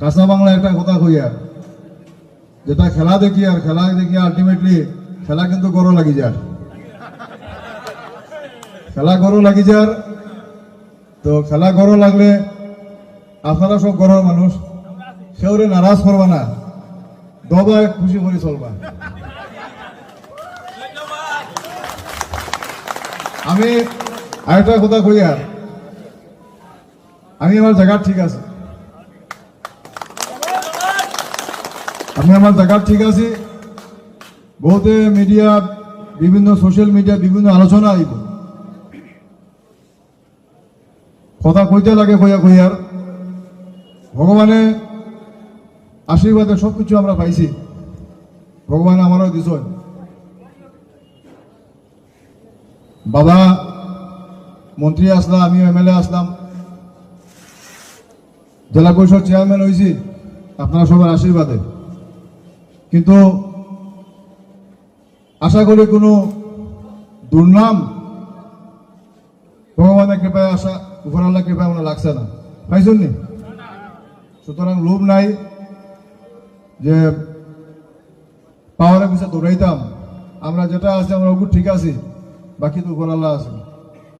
কাঁচা বাংলা একটা কথা কই আর? যেটা খেলা দেখি আর, খেলা দেখি আলটিমেটলি খেলা কিন্তু গরো লাগি যার। খেলা গরো লাগি যার, তো খেলা গরো লাগলে আপনারা সব গরর মানুষ, সেওরে নারাজ করবা না, দবা খুশি করে চলবা। আমি আরেকটা কথা কই আর? আমি আমার জায়গা ঠিক আছে। আমি আমার জায়গা ঠিক আছে। বহুতে মিডিয়া বিভিন্ন সোশ্যাল মিডিয়া বিভিন্ন আলোচনা আইব। কথা কইতে লাগে কইয়া কইয়ার। ভগবানে আশীর্বাদে সব কিছু আমরা পাইছি। ভগবান আমারও দিছ বাবা, মন্ত্রী আসলাম আমিও এমএলএ আসলাম। জেলা পরিষদ চেয়ারম্যান হয়েছি আপনারা সবার আশীর্বাদে। কিন্তু আশা করি কোনো দুর্নাম, ভগবানের কৃপায় আশা উপর আল্লাহ কৃপায় মনে লাগছে না। পাইছেন নি? সুতরাং লোভ নাই যে পাওয়ারের পিছিয়ে দৌড়াইতাম। আমরা যেটা আছে, আমরা ওগুলো ঠিক আছি, বাকি তো উপর আল্লাহ আছে।